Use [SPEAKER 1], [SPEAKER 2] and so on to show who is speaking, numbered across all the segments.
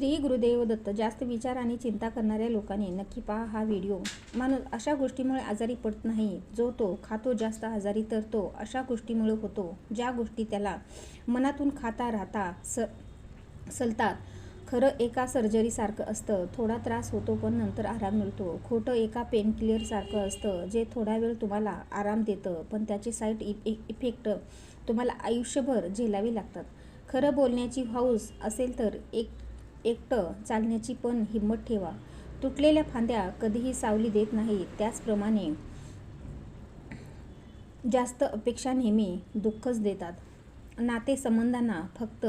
[SPEAKER 1] श्री गुरुदेव दत्त जास्त विचार आणि चिंता करणाऱ्या लोकांनी नक्की पहा हा व्हिडिओ. माणूस अशा गोष्टीमुळे आजारी पडत नाही जो तो खातो जास्त आजारी तर तो अशा गोष्टीमुळे होतो ज्या गोष्टी त्याला मनातून खाता राहता स सलतात. खरं एका सर्जरीसारखं असतं थोडा त्रास होतो पण नंतर आराम मिळतो. खोटं एका पेनकिलरसारखं असतं जे थोडा वेळ तुम्हाला आराम देतं पण त्याचे साईड इफेक्ट e-, e-, तुम्हाला आयुष्यभर झेलावी लागतात. खरं बोलण्याची हौस असेल तर एक एकटं चालण्याची पण हिंमत ठेवा. तुटलेल्या फांद्या कधीही सावली देत नाही त्याचप्रमाणे जास्त अपेक्षा नेहमी दुःखच देतात. नातेसंबंधांना फक्त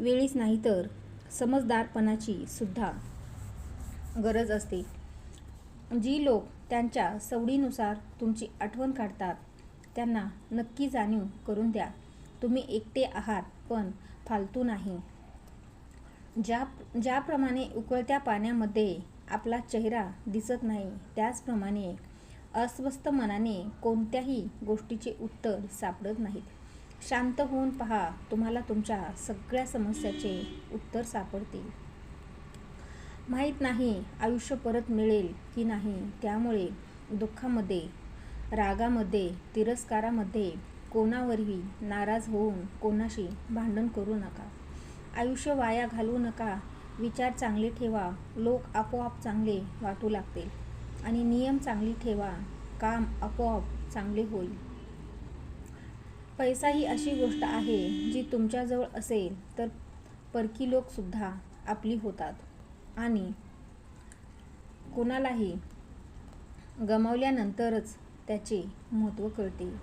[SPEAKER 1] वेळीच नाही तर समजदारपणाची सुद्धा गरज असते. जी लोक त्यांच्या सवडीनुसार तुमची आठवण काढतात त्यांना नक्की जाणीव करून द्या. तुम्ही एकटे आहात पण फालतू नाही. ज्या ज्याप्रमाणे उकळत्या पाण्यामध्ये आपला चेहरा दिसत नाही त्याचप्रमाणे अस्वस्थ मनाने कोणत्याही गोष्टीचे उत्तर सापडत नाहीत. शांत होऊन पहा तुम्हाला तुमच्या सगळ्या समस्याचे उत्तर सापडतील. माहीत नाही आयुष्य परत मिळेल की नाही त्यामुळे दुःखामध्ये रागामध्ये तिरस्कारामध्ये कोणावरही नाराज होऊन कोणाशी भांडण करू नका. आयुष्य वाया घालवू नका. विचार चांगले ठेवा. लोक आपोआप चांगले वाटू लागतील. आणि नियम चांगले ठेवा. काम आपोआप चांगले होईल. पैसा ही अशी गोष्ट आहे जी तुमच्याजवळ असेल तर परकी लोकसुद्धा आपली होतात. आणि कोणालाही गमावल्यानंतरच त्याचे महत्त्व कळते.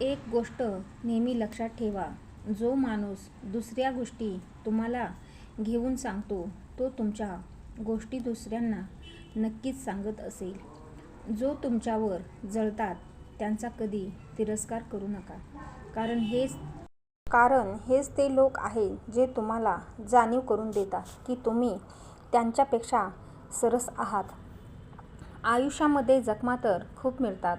[SPEAKER 1] एक गोष्ट नेहमी लक्षात ठेवा. जो माणूस दुसऱ्या गोष्टी तुम्हाला घेऊन सांगतो तो तुमच्या गोष्टी दुसऱ्यांना नक्कीच सांगत असेल. जो तुमच्यावर जळतात त्यांचा कधी तिरस्कार करू नका. कारण हेच कारण हेच ते लोक आहेत जे तुम्हाला जाणीव करून देतात की तुम्ही त्यांच्यापेक्षा सरस आहात. आयुष्यामध्ये जखमा तर खूप मिळतात.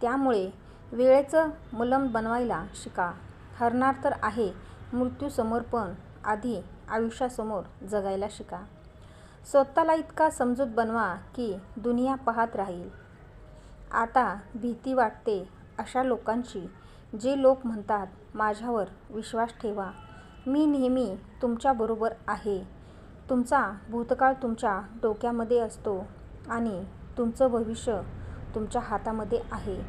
[SPEAKER 1] त्यामुळे वेळेचं मलम बनवायला शिका. हरणार तर आहे. मृत्यूसमोर पण आधी आयुष्यासमोर जगायला शिका. स्वतःला इतका समजूत बनवा की दुनिया पाहत राहील. आता भीती वाटते अशा लोकांची जे लोक म्हणतात माझ्यावर विश्वास ठेवा. मी नेहमी तुमच्याबरोबर आहे. तुमचा भूतकाळ तुमच्या डोक्यामध्ये असतो आणि तुमचं भविष्य तुमच्या हातामध्ये आहे.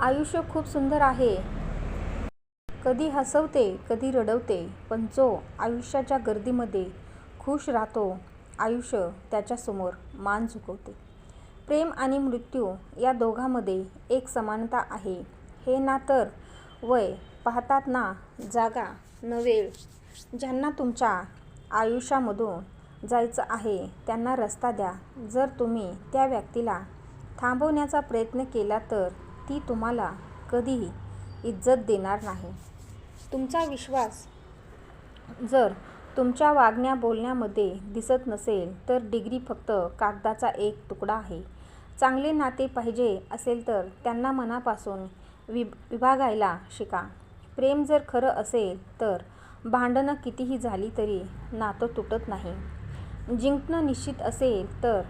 [SPEAKER 1] आयुष्य खूप सुंदर आहे. कधी हसवते कधी रडवते पण जो आयुष्याच्या गर्दीमध्ये खुश राहतो आयुष्य त्याच्यासमोर मान झुकवते. प्रेम आणि मृत्यू या दोघांमध्ये एक समानता आहे. हे ना तर वय पाहतात ना जागा न वेळ ज्यांना तुमच्या आयुष्यामधून जायचं आहे त्यांना रस्ता द्या. जर तुम्ही त्या व्यक्तीला थांबवण्याचा प्रयत्न केला तर ती तुम्हाला कधीही इज्जत देणार नाही. तुमचा विश्वास जर तुमच्या वागण्या बोलण्यामध्ये दिसत नसेल तर डिग्री फक्त कागदाचा एक तुकडा आहे. चांगले नाते पाहिजे असेल तर त्यांना मनापासून वि विभागायला शिका. प्रेम जर खरं असेल तर भांडणं कितीही झाली तरी नातं तुटत नाही. जिंकणं निश्चित असेल तर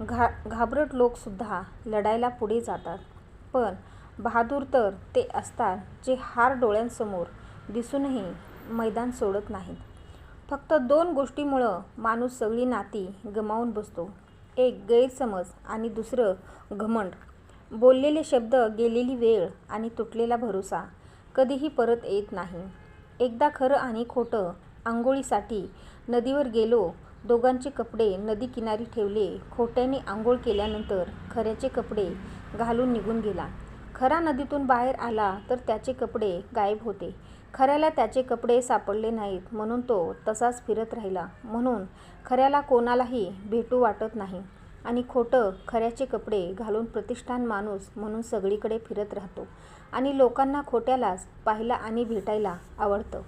[SPEAKER 1] घा घाबरट लोकसुद्धा लढायला पुढे जातात. पण बहादूर तर ते असतात जे हार डोळ्यांसमोर दिसूनही मैदान सोडत नाहीत. फक्त दोन गोष्टीमुळं माणूस सगळी नाती गमावून बसतो. एक गैरसमज आणि दुसरं घमंड. बोललेले शब्द गेलेली वेळ आणि तुटलेला भरोसा कधीही परत येत नाही. एकदा खरं आणि खोटं आंघोळीसाठी नदीवर गेलो दोघांचे कपडे नदी किनारी ठेवले खोट्याने आंघोळ केल्यानंतर खऱ्याचे कपडे घालून निघून गेला. खरा नदीतून बाहेर आला तर त्याचे कपडे गायब होते. खऱ्याला त्याचे कपडे सापडले नाहीत म्हणून तो तसाच फिरत राहिला. म्हणून खऱ्याला कोणालाही भेटू वाटत नाही. आणि खोटं खऱ्याचे कपडे घालून प्रतिष्ठान माणूस म्हणून सगळीकडे फिरत राहतो आणि लोकांना खोट्यालाच पाहायला आणि भेटायला आवडतं.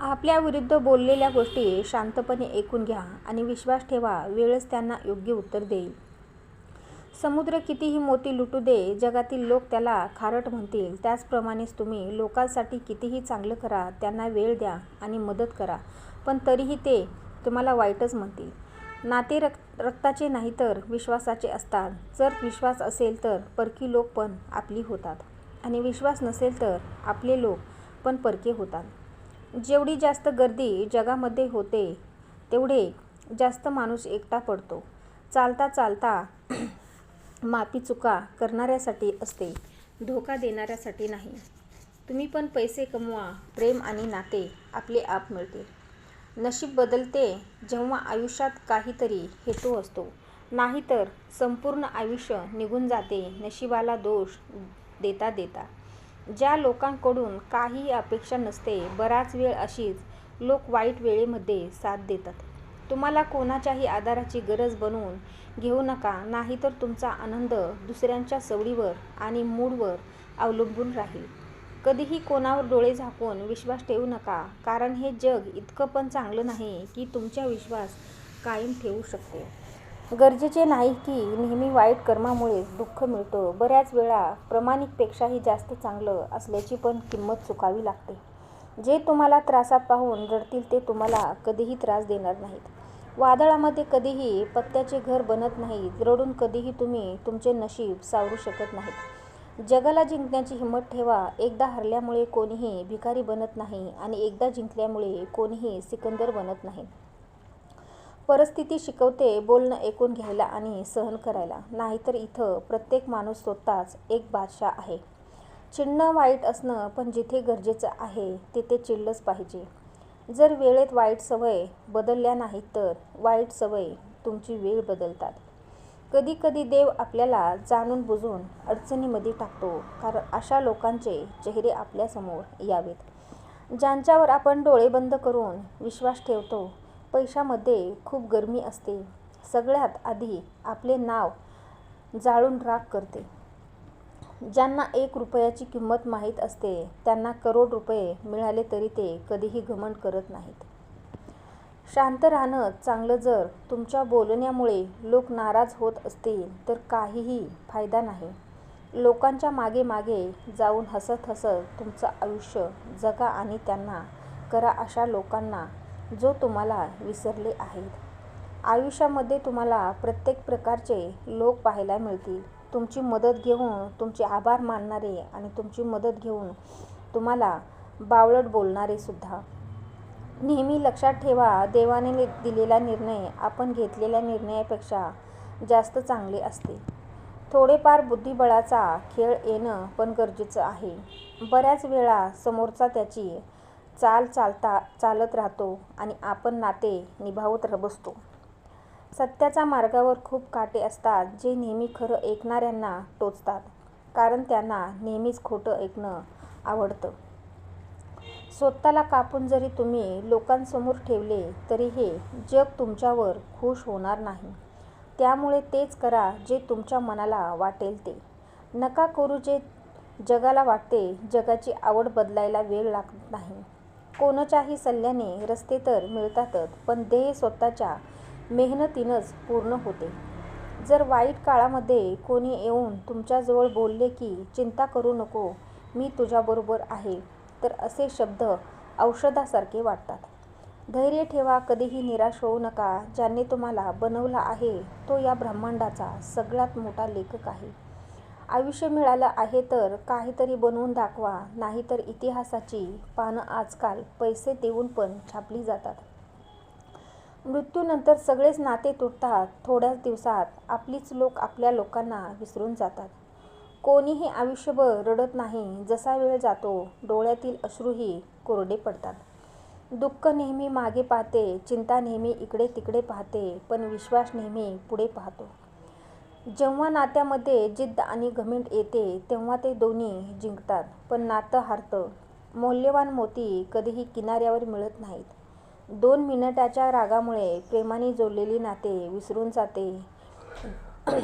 [SPEAKER 1] आपल्या विरुद्ध बोललेल्या गोष्टी शांतपणे ऐकून घ्या आणि विश्वास ठेवा वेळच त्यांना योग्य उत्तर देईल. समुद्र कितीही मोती लुटू दे जगातील लोक त्याला खारट म्हणतील. त्याचप्रमाणेच तुम्ही लोकांसाठी कितीही चांगलं करा त्यांना वेळ द्या आणि मदत करा. पण तरीही ते तुम्हाला वाईटच म्हणतील. नाते रक् रक्ताचे नाही तर विश्वासाचे असतात. जर विश्वास असेल तर परकी लोक पण आपली होतात. आणि विश्वास नसेल तर आपले लोक पण परके होतात. जेवढी जास्त गर्दी जगामध्ये होते तेवढे जास्त माणूस एकटा पडतो. चालता चालता माफी चुका करणाऱ्यासाठी असते. धोका देणाऱ्यासाठी नाही. तुम्ही पण पैसे कमवा प्रेम आणि नाते आपले आप मिळते. नशीब बदलते जेव्हा आयुष्यात काहीतरी हेतू असतो. नाहीतर संपूर्ण आयुष्य निघून जाते नशिबाला दोष देता देता. ज्या लोकांकडून काहीही अपेक्षा नसते बराच वेळ अशीच लोक वाईट वेळेमध्ये साथ देतात. तुम्हाला कोणाच्याही आधाराची गरज बनवून घेऊ नका नाहीतर तुमचा आनंद दुसऱ्यांच्या सवडीवर आणि मूडवर अवलंबून राहील. कधीही कोणावर डोळे झाकून विश्वास ठेवू नका कारण हे जग इतकं पण चांगलं नाही की तुमचा विश्वास कायम ठेवू शकते. गरजेचे नाही की नेहमी वाईट कर्मामुळेच दुःख मिळतं. बऱ्याच वेळा प्रमाणिकपेक्षाही जास्त चांगलं असल्याची पण किंमत चुकावी लागते. जे तुम्हाला त्रासात पाहून रडतील ते तुम्हाला कधीही त्रास देणार नाहीत. वादळामध्ये कधीही पत्त्याचे घर बनत नाहीत रडून कधीही तुम्ही तुमचे नशीब सावरू शकत नाहीत. जगाला जिंकण्याची हिंमत ठेवा. एकदा हरल्यामुळे कोणीही भिकारी बनत नाही आणि एकदा जिंकल्यामुळे कोणीही सिकंदर बनत नाही. परिस्थिती शिकवते बोलणं ऐकून घ्यायला आणि सहन करायला. नाहीतर इथं प्रत्येक माणूस स्वतःच एक बादशाह आहे. चिडणं वाईट असणं पण जिथे गरजेचं आहे तिथे चिडलंच पाहिजे. जर वेळेत वाईट सवय बदलल्या नाहीत तर वाईट सवय तुमची वेळ बदलतात. कधी कधी देव आपल्याला जाणून बुजून अडचणीमध्ये टाकतो कारण अशा लोकांचे चेहरे आपल्यासमोर यावेत. ज्यांच्यावर आपण डोळे बंद करून विश्वास ठेवतो पैशामध्ये खूप गरमी असते. सगळ्यात आधी आपले नाव जाळून राग करते. ज्यांना एक रुपयाची किंमत माहीत असते त्यांना करोड रुपये मिळाले तरी ते कधीही घमंड करत नाहीत. शांत राहणं चांगलं जर तुमच्या बोलण्यामुळे लोक नाराज होत असतील तर काहीही फायदा नाही. लोकांच्या मागे मागे जाऊन हसत हसत तुमचं आयुष्य जगा आणि त्यांना करा अशा लोकांना जो तुम्हाला विसरले आहेत. आयुष्यामध्ये तुम्हाला प्रत्येक प्रकारचे लोक पाहायला मिळतील. तुमची मदत घेऊन तुमचे आभार मानणारे आणि तुमची मदत घेऊन तुम्हाला बावळट बोलणारे सुद्धा. नेहमी लक्षात ठेवा देवाने दिलेला निर्णय आपण घेतलेल्या निर्णयापेक्षा जास्त चांगले असते. थोडेफार बुद्धिबळाचा खेळ येणं पण गरजेचं आहे. बऱ्याच वेळा समोरचा त्याची चाल चालता चालत राहतो आणि आपण नाते निभावत बसतो सत्याच्या मार्गावर खूप काटे असतात जे नेहमी खरं ऐकणाऱ्यांना टोचतात कारण त्यांना नेहमीच खोटं ऐकणं आवडतं. स्वतःला कापून जरी तुम्ही लोकांसमोर ठेवले तरी हे जग तुमच्यावर खुश होणार नाही. त्यामुळे तेच करा जे तुमच्या मनाला वाटेल ते. नका करू जे जगाला वाटते जगाची आवड बदलायला वेळ लागत नाही. कोणाच्याही सल्ल्याने रस्ते तर मिळतातच पण ध्येय स्वतःच्या मेहनतीनंच पूर्ण होते. जर वाईट काळामध्ये कोणी येऊन तुमच्याजवळ बोलले की चिंता करू नको मी तुझ्याबरोबर आहे तर असे शब्द औषधासारखे वाटतात. धैर्य ठेवा कधीही निराश होऊ नका. ज्याने तुम्हाला बनवला आहे तो या ब्रह्मांडाचा सगळ्यात मोठा लेखक आहे. आयुष्य मिळालं आहे तर काहीतरी बनवून दाखवा. नाहीतर इतिहासाची पानं आजकाल पैसे देऊन पण छापली जातात. मृत्यूनंतर सगळेच नाते तुटतात थोड्याच दिवसात आपलीच लोक आपल्या लोकांना विसरून जातात. कोणीही आयुष्यभर रडत नाही जसा वेळ जातो डोळ्यातील अश्रूही कोरडे पडतात. दुःख नेहमी मागे पाहते चिंता नेहमी इकडे तिकडे पाहते पण विश्वास नेहमी पुढे पाहतो. जेव्हा नात्यामध्ये जिद्द आणि घमेंट येते तेव्हा ते दोन्ही जिंकतात पण नातं हारतं. मौल्यवान मोती कधीही किनाऱ्यावर मिळत नाहीत. दोन मिनिटाच्या रागामुळे प्रेमाने जोडलेली नाते विसरून जाते.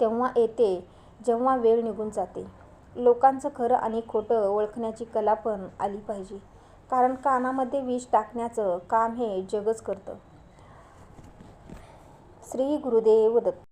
[SPEAKER 1] तेव्हा येते जेव्हा वेळ निघून जाते. लोकांचं खरं आणि खोटं ओळखण्याची कला पण आली पाहिजे. कारण कानामध्ये विष टाकण्याचं काम हे जगच करतं. श्री गुरुदेव दत्त